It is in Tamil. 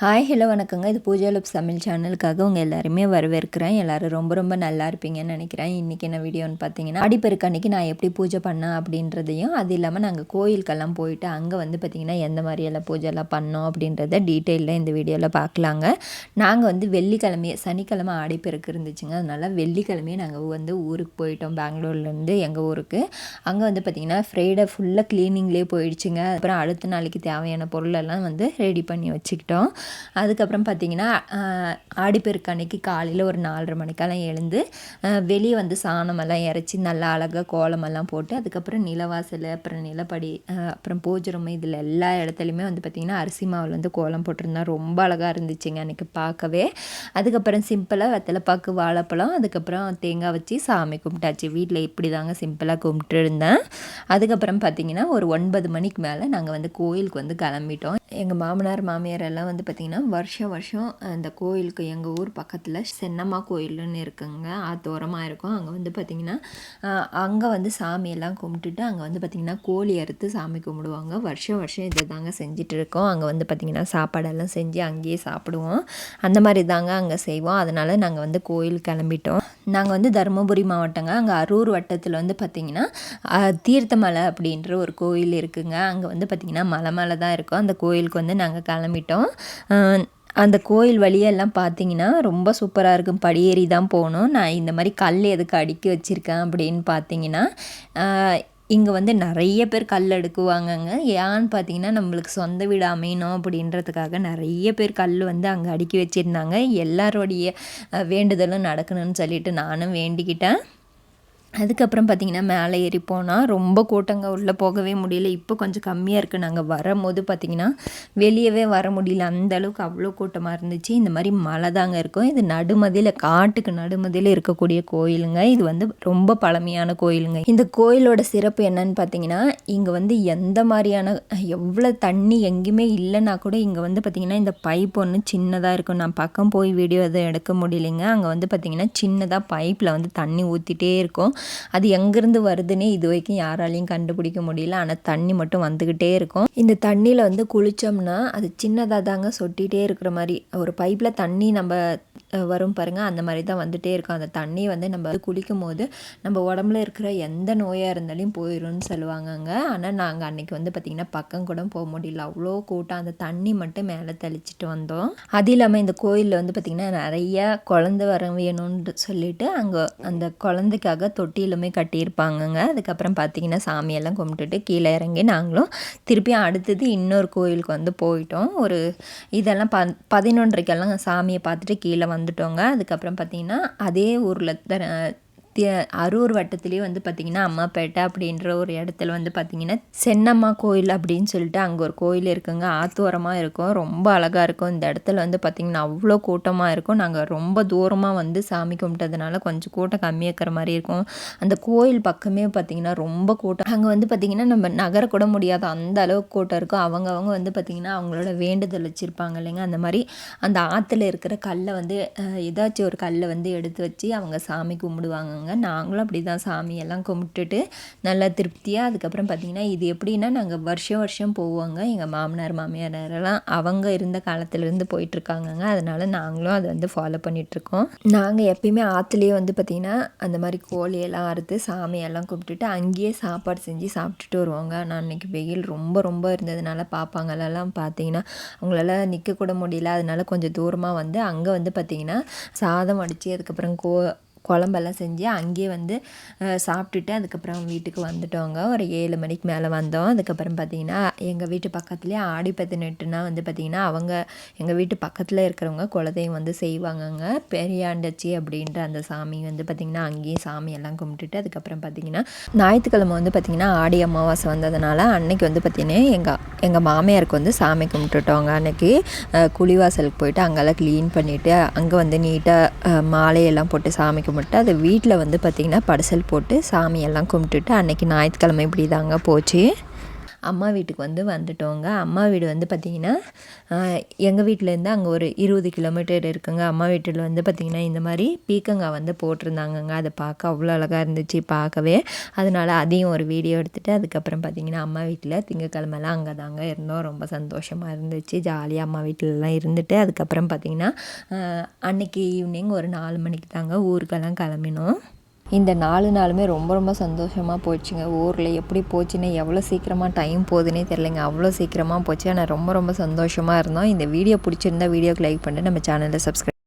ஹாய் ஹலோ வணக்கங்க. இது பூஜா லுப் சமையல் சேனலுக்காக உங்கள் எல்லாருமே வரவேற்கிறேன். எல்லோரும் ரொம்ப ரொம்ப நல்லா இருப்பீங்கன்னு நினைக்கிறேன். இன்றைக்கி என்ன வீடியோன்னு பார்த்தீங்கன்னா அடிப்பெருக்கு அன்றைக்கி நான் எப்படி பூஜை பண்ணேன் அப்படின்றதையும் அது இல்லாமல் நாங்கள் கோயிலுக்கெல்லாம் போயிட்டு அங்கே வந்து பார்த்திங்கன்னா எந்த மாதிரியெல்லாம் பூஜைலாம் பண்ணோம் அப்படின்றத டீட்டெயிலில் இந்த வீடியோவில் பார்க்கலாங்க நாங்கள் வந்து வெள்ளிக்கிழமையே சனிக்கிழமை ஆடிப்பெருக்கு இருந்துச்சுங்க. அதனால் வெள்ளிக்கிழமையே நாங்கள் வந்து ஊருக்கு போயிட்டோம். பெங்களூர்லேருந்து எங்கள் ஊருக்கு. அங்கே வந்து பார்த்திங்கன்னா ஃப்ரைடே ஃபுல்லாக க்ளீனிங்லேயே போயிடுச்சுங்க. அப்புறம் அடுத்த நாளைக்கு தேவையான பொருளெல்லாம் வந்து ரெடி பண்ணி வச்சுக்கிட்டோம். அதுக்கப்புறம் பார்த்திங்கன்னா ஆடிப்பெருக்கு அன்னைக்கு காலையில் ஒரு நாலரை மணிக்கெல்லாம் எழுந்து வெளியே வந்து சாணமெல்லாம் இறச்சி நல்லா அழகாக கோலமெல்லாம் போட்டு அதுக்கப்புறம் நிலவாசல் அப்புறம் நிலப்படி அப்புறம் பூஜை ரூம் இதில் எல்லா இடத்துலையுமே வந்து பார்த்திங்கன்னா அரிசி மாவில் வந்து கோலம் போட்டிருந்தா ரொம்ப அழகாக இருந்துச்சுங்க அன்றைக்கி பார்க்கவே. அதுக்கப்புறம் சிம்பிளாக வெத்தலைப்பாக்கு வாழைப்பழம் அதுக்கப்புறம் தேங்காய் வச்சு சாமி கும்பிட்டாச்சு. வீட்டில் இப்படி தாங்க சிம்பிளாக கும்பிட்டு இருந்தேன் அதுக்கப்புறம் பார்த்திங்கன்னா ஒரு ஒன்பது மணிக்கு மேலே நாங்கள் வந்து கோயிலுக்கு வந்து கிளம்பிட்டோம். எங்கள் மாமனார் மாமியார் எல்லாம் வந்து பார்த்திங்கன்னா வருஷம் வருஷம் அந்த கோயிலுக்கு எங்கள் ஊர் பக்கத்தில் சென்னம்மா கோயில்னு இருக்குங்க. ஆத்தோரமாக இருக்கும். அங்கே வந்து பார்த்திங்கன்னா அங்கே வந்து சாமியெல்லாம் கும்பிட்டுட்டு அங்கே வந்து பார்த்திங்கன்னா கோழி அறுத்து சாமி கும்பிடுவாங்க. வருஷம் வருஷம் இதை தாங்க செஞ்சுட்டு இருக்கோம். அங்கே வந்து பார்த்திங்கன்னா சாப்பாடெல்லாம் செஞ்சு அங்கேயே சாப்பிடுவோம். அந்த மாதிரி தாங்க அங்கே செய்வோம். அதனால் நாங்கள் வந்து கோயில் கிளம்பிட்டோம். நாங்கள் வந்து தருமபுரி மாவட்டங்க. அங்கே அரூர் வட்டத்தில் வந்து பார்த்திங்கன்னா தீர்த்தமலை அப்படின்ற ஒரு கோயில் இருக்குங்க. அங்கே வந்து பார்த்திங்கன்னா மலை மேலே தான் இருக்கும். அந்த கோயிலுக்கு வந்து நாங்கள் கிளம்பிட்டோம். அந்த கோயில் வழியெல்லாம் பார்த்தீங்கன்னா ரொம்ப சூப்பராக இருக்கும். படியேறி தான் போகணும். நான் இந்த மாதிரி கல் எதுக்கு அடுக்கி வச்சுருக்கேன் அப்படின்னு பார்த்தீங்கன்னா இங்கே வந்து நிறைய பேர் கல் அடுக்குவாங்கங்க. ஏன்னு பார்த்தீங்கன்னா நம்மளுக்கு சொந்த வீடு அமையணும் அப்படின்றதுக்காக நிறைய பேர் கல் வந்து அங்கே அடுக்கி வச்சுருந்தாங்க. எல்லாரோடைய வேண்டுதலும் நடக்கணும்னு சொல்லிட்டு நானும் வேண்டிக்கிட்டேன். அதுக்கப்புறம் பார்த்திங்கன்னா மேலே ஏறி போனால் ரொம்ப கூட்டங்க உள்ளே போகவே முடியல. இப்போ கொஞ்சம் கம்மியாக இருக்குது நாங்கள் வரும்போது பார்த்திங்கன்னா வெளியவே வர முடியல. அந்த அளவுக்கு அவ்வளோ கூட்டமாக இருந்துச்சு. இந்த மாதிரி மழை தாங்க இருக்கும். இது நடுமதியில் காட்டுக்கு நடுமதியில் இருக்கக்கூடிய கோயிலுங்க. இது வந்து ரொம்ப பழமையான கோயிலுங்க. இந்த கோயிலோட சிறப்பு என்னன்னு பார்த்தீங்கன்னா இங்கே வந்து எந்த மாதிரியான எவ்வளோ தண்ணி எங்கேயுமே இல்லைன்னா கூட இங்கே வந்து பார்த்திங்கன்னா இந்த பைப் ஒன்று சின்னதாக இருக்கும். நான் பக்கம் போய் வீடியோ எதுவும் எடுக்க முடியலைங்க. அங்கே வந்து பார்த்திங்கன்னா சின்னதாக பைப்பில் வந்து தண்ணி ஊற்றிட்டே இருக்கும். அது எங்கேருந்து வருதுன்னே இது வரைக்கும் யாராலையும் கண்டுபிடிக்க முடியல. ஆனால் தண்ணி மட்டும் வந்துக்கிட்டே இருக்கும். இந்த தண்ணியில் வந்து குளித்தோம்னா அது சின்னதாக தாங்க சொட்டிகிட்டே இருக்கிற மாதிரி. ஒரு பைப்பில் தண்ணி நம்ம வரும் பாருங்கள் அந்த மாதிரி தான் வந்துகிட்டே இருக்கும். அந்த தண்ணி வந்து நம்ம குளிக்கும் போது நம்ம உடம்புல இருக்கிற எந்த நோயாக இருந்தாலும் போயிடும்னு சொல்லுவாங்கங்க. ஆனால் நாங்கள் அன்றைக்கி வந்து பார்த்திங்கன்னா பக்கம் கூட போக முடியல. அவ்வளோ கூட்டம். அந்த தண்ணி மட்டும் மேலே தெளிச்சிட்டு வந்தோம். அது இல்லாமல் இந்த கோயிலில் வந்து பார்த்திங்கன்னா நிறைய குழந்த வர வேணும்னு சொல்லிட்டு அங்கே அந்த குழந்தைக்காக தொட்டியிலுமே கட்டியிருப்பாங்கங்க. அதுக்கப்புறம் பார்த்திங்கன்னா சாமியெல்லாம் கும்பிட்டுட்டு கீழே இறங்கி நாங்களும் திருப்பி அடுத்தது இன்னொரு கோயிலுக்கு வந்து போயிட்டோம். ஒரு இதெல்லாம் ப பதினொன்றைக்கெல்லாம் சாமியை பார்த்துட்டு கீழே வந்துட்டோங்க. அதுக்கப்புறம் பார்த்திங்கன்னா அதே ஊரில் அரூர் வட்டத்துலேயே வந்து பார்த்திங்கன்னா அம்மாப்பேட்டை அப்படின்ற ஒரு இடத்துல வந்து பார்த்திங்கன்னா சென்னம்மா கோயில் அப்படின்னு சொல்லிட்டு அங்கே ஒரு கோயில் இருக்குங்க. ஆத்தோரமாக இருக்கும். ரொம்ப அழகாக இருக்கும். இந்த இடத்துல வந்து பார்த்திங்கன்னா அவ்வளோ கூட்டமாக இருக்கும். நாங்கள் ரொம்ப தூரமாக வந்து சாமி கும்பிட்டதுனால கொஞ்சம் கூட்டம் கம்மியாக இருக்கிற மாதிரி இருக்கும். அந்த கோயில் பக்கமே பார்த்திங்கன்னா ரொம்ப கூட்டம். அங்கே வந்து பார்த்திங்கன்னா நம்ம நகரக்கூட முடியாது அந்த அளவுக்கு கூட்டம் இருக்கும். அவங்க அவங்க வந்து பார்த்திங்கன்னா அவங்களோட வேண்டுதல் வச்சுருப்பாங்க இல்லைங்க. அந்த மாதிரி அந்த ஆற்றுல இருக்கிற கல்லை வந்து ஏதாச்சும் ஒரு கல்லை வந்து எடுத்து வச்சு அவங்க சாமி கும்பிடுவாங்க பண்ணுவாங்க நாங்களும் அப்படி தான் சாமியெல்லாம் கும்பிட்டுட்டு நல்லா திருப்தியாக அதுக்கப்புறம் பார்த்திங்கன்னா இது எப்படின்னா நாங்கள் வருஷம் வருஷம் போவோங்க. எங்கள் மாமனார் மாமியாரெல்லாம் அவங்க இருந்த காலத்துலேருந்து போயிட்டுருக்காங்கங்க. அதனால் நாங்களும் அதை வந்து ஃபாலோ பண்ணிகிட்ருக்கோம் நாங்கள் எப்பயுமே ஆற்றுலேயே வந்து பார்த்திங்கன்னா அந்த மாதிரி கோழியெல்லாம் அறுத்து சாமியெல்லாம் கும்பிட்டுட்டு அங்கேயே சாப்பாடு செஞ்சு சாப்பிட்டுட்டு வருவாங்க. நான் அன்றைக்கி வெயில் ரொம்ப ரொம்ப இருந்ததுனால பார்ப்பாங்களெல்லாம் பார்த்தீங்கன்னா அவங்களால நிற்கக்கூட முடியல. அதனால கொஞ்சம் தூரமாக வந்து அங்கே வந்து பார்த்திங்கன்னா சாதம் அடித்து அதுக்கப்புறம் கோ குழம்பெல்லாம் செஞ்சு அங்கேயே வந்து சாப்பிட்டுட்டு அதுக்கப்புறம் வீட்டுக்கு வந்துட்டோங்க. ஒரு ஏழு மணிக்கு மேலே வந்தோம். அதுக்கப்புறம் பார்த்திங்கன்னா எங்கள் வீட்டு பக்கத்துலேயே ஆடி பதினெட்டுனா வந்து பார்த்திங்கன்னா அவங்க எங்கள் வீட்டு பக்கத்தில் இருக்கிறவங்க குலதெய்வம் வந்து செய்வாங்கங்க. பெரியாண்டச்சி அப்படின்ற அந்த சாமி வந்து பார்த்திங்கன்னா அங்கேயும் சாமியெல்லாம் கும்பிட்டுட்டு அதுக்கப்புறம் பார்த்திங்கன்னா ஞாயிற்றுக்கிழமை வந்து பார்த்திங்கன்னா ஆடி அமாவாசை வந்ததுனால அன்னைக்கு வந்து பார்த்திங்கன்னா எங்கள் எங்கள் மாமியாருக்கு வந்து சாமி கும்பிட்டுட்டோங்க அன்னைக்கு. குழிவாசலுக்கு போயிட்டு அங்கெல்லாம் க்ளீன் பண்ணிவிட்டு அங்கே வந்து நீட்டாக மாலையெல்லாம் போட்டு சாமி கும்பிட்டு அதை வீட்டில் வந்து பார்த்திங்கன்னா படசல் போட்டு சாமியெல்லாம் கும்பிட்டுட்டு அன்றைக்கி ஞாயிற்றுக்கிழமை இப்படி தாங்க போச்சு. அம்மா வீட்டுக்கு வந்து வந்துட்டோங்க. அம்மா வீடு வந்து பார்த்திங்கன்னா எங்கள் வீட்டிலேருந்து அங்கே ஒரு இருபது கிலோமீட்டர் இருக்குங்க. அம்மா வீட்டில் வந்து பார்த்திங்கன்னா இந்த மாதிரி பீக்கங்காய் வந்து போட்டிருந்தாங்கங்க. அதை பார்க்க அவ்வளோ அழகாக இருந்துச்சு பார்க்கவே அதனால அதையும் ஒரு வீடியோ எடுத்துகிட்டு அதுக்கப்புறம் பார்த்திங்கன்னா அம்மா வீட்டில் திங்கக்கிழமெல்லாம் அங்கே தாங்க இருந்தோம். ரொம்ப சந்தோஷமாக இருந்துச்சு. ஜாலியாக அம்மா வீட்டிலலாம் இருந்துட்டு அதுக்கப்புறம் பார்த்திங்கன்னா அன்றைக்கி அன்னைக்கு ஈவினிங் ஒரு நாலு மணிக்கு தாங்க ஊருக்கெல்லாம் கிளம்பினோம். இந்த நாலு நாளுமே ரொம்ப ரொம்ப சந்தோஷமாக போச்சுங்க ஊரில் எப்படி போச்சுன்னு எவ்வளோ சீக்கிரமாக டைம் போகுதுன்னே தெரிலங்க அவ்வளோ சீக்கிரமாக போச்சு. ஆனால் ரொம்ப ரொம்ப சந்தோஷமாக இருந்தோம். இந்த வீடியோ பிடிச்சிருந்தா வீடியோக்கு லைக் பண்ணிட்டு நம்ம சேனலை சப்ஸ்கிரைப்